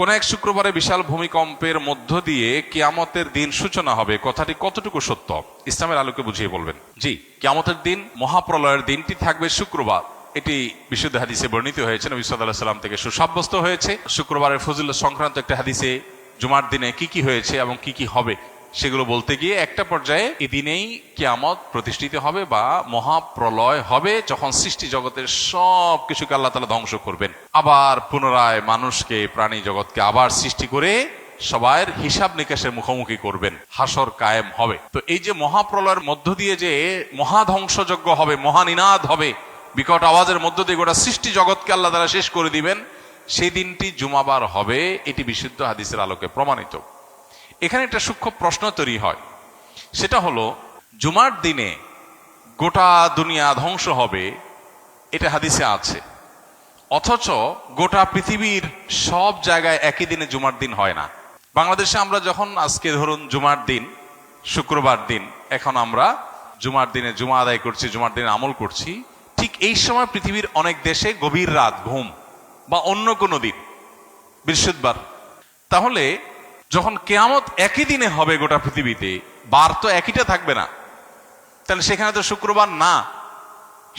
কোন এক শুক্রবারে বিশাল ভূমিকম্পের মধ্য দিয়ে কিয়ামতের দিন সূচনা হবে। কথাটি কতটুকু সত্য? ইসলামের আলোকে বুঝিয়ে বলবেন। জি, কিয়ামতের দিন, মহাপ্রলয়ের দিনটি থাকবে শুক্রবার। এটি বিশুদ্ধ হাদিসে বর্ণিত হয়েছে। নবী সাল্লাহ সাল্লাম থেকে সুসাব্যস্ত হয়েছে। শুক্রবারের ফজিল সংক্রান্ত একটা হাদিসে জুমার দিনে কি কি হয়েছে এবং কি কি হবে সেগুলো বলতে গিয়ে একটা পর্যায়ে এদিনেই দিনেই কিয়ামত প্রতিষ্ঠিত হবে বা মহাপ্রলয় হবে, যখন সৃষ্টি জগতের সব কিছুকে আল্লাহ তালা ধ্বংস করবেন। আবার পুনরায় মানুষকে, প্রাণী জগৎকে আবার সৃষ্টি করে সবার হিসাব নিকাশের মুখোমুখি করবেন। হাসর কায়েম হবে। তো এই যে মহাপ্রলয়ের মধ্য দিয়ে যে মহাধ্বংসযজ্ঞ হবে, মহানিনাদ হবে, বিকট আওয়াজের মধ্য দিয়ে গোটা সৃষ্টি জগৎকে আল্লাহ তারা শেষ করে দিবেন সেই দিনটি জুমাবার হবে, এটি বিশুদ্ধ হাদিসের আলোকে প্রমাণিত। এখানে একটা সূক্ষ্ম প্রশ্ন তৈরি হয়। সেটা হলো, জুমার দিনে গোটা দুনিয়া ধ্বংস হবে, এটা হাদিসে আছে। অথচ গোটা পৃথিবীর সব জায়গায় একই দিনে জুমার দিন হয় না। বাংলাদেশে আমরা যখন আজকে ধরুন জুমার দিন, শুক্রবার দিন, এখন আমরা জুমার দিনে জুমা আদায় করছি, জুমার দিনে আমল করছি, ঠিক এই সময় পৃথিবীর অনেক দেশে গভীর রাত, ঘুম, বা অন্য কোনো দিন, বৃহস্পতিবার। তাহলে যখন কেয়ামত একই দিনে হবে গোটা পৃথিবীতে, বার তো একইটা থাকবে না। তাহলে সেখানে তো শুক্রবার না,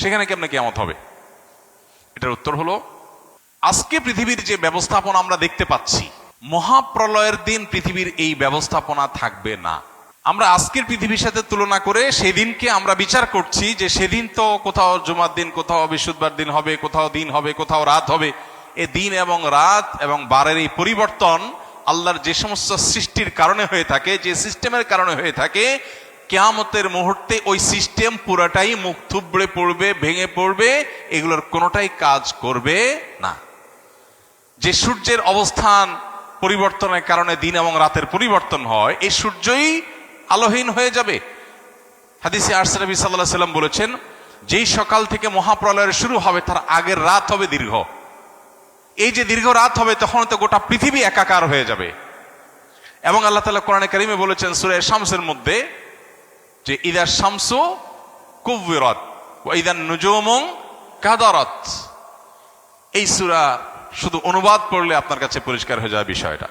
সেখানে কেমনে কেয়ামত হবে? এটার উত্তর হলো, আজকে পৃথিবীর যে ব্যবস্থাপনা আমরা দেখতে পাচ্ছি, মহাপ্রলয়ের দিন পৃথিবীর এই ব্যবস্থাপনা থাকবে না। আমরা আজকের পৃথিবীর সাথে তুলনা করে সেদিনকে আমরা বিচার করছি যে সেদিন তো কোথাও জুমার দিন, কোথাও বৃহস্পতিবার দিন হবে, কোথাও দিন হবে, কোথাও রাত হবে। এ দিন এবং রাত এবং বারের এই পরিবর্তন আল্লাহর যে সমস্ত সৃষ্টির কারণে হয়ে থাকে, যে সিস্টেমের কারণে হয়ে থাকে, কেয়ামতের মুহূর্তে ওই সিস্টেম পুরাটাই মুখ থুবড়ে পড়বে, ভেঙে পড়বে, এগুলোর কোনোটাই কাজ করবে না। যে সূর্যের অবস্থান পরিবর্তনের কারণে দিন এবং রাতের পরিবর্তন হয় এই সূর্যই আলোহীন হয়ে যাবে। হাদিসে আরসানবী সাল্লাহ সাল্লাম বলেছেন, যেই সকাল থেকে মহাপ্রলয়ের শুরু হবে, তার আগের রাত হবে দীর্ঘ। এই যে দীর্ঘ রাত হবে, তখন তো গোটা পৃথিবী একাকার হয়ে যাবে। এবং আল্লাহ তালা কোরআনে কারিমে বলেছেন সুরে শামসের মধ্যে যে ইদার শামসু কুবিরত ইদার নুজুমং কাদারত। এই সুরা শুধু অনুবাদ পড়লে আপনার কাছে পরিষ্কার হয়ে যাওয়া বিষয়টা।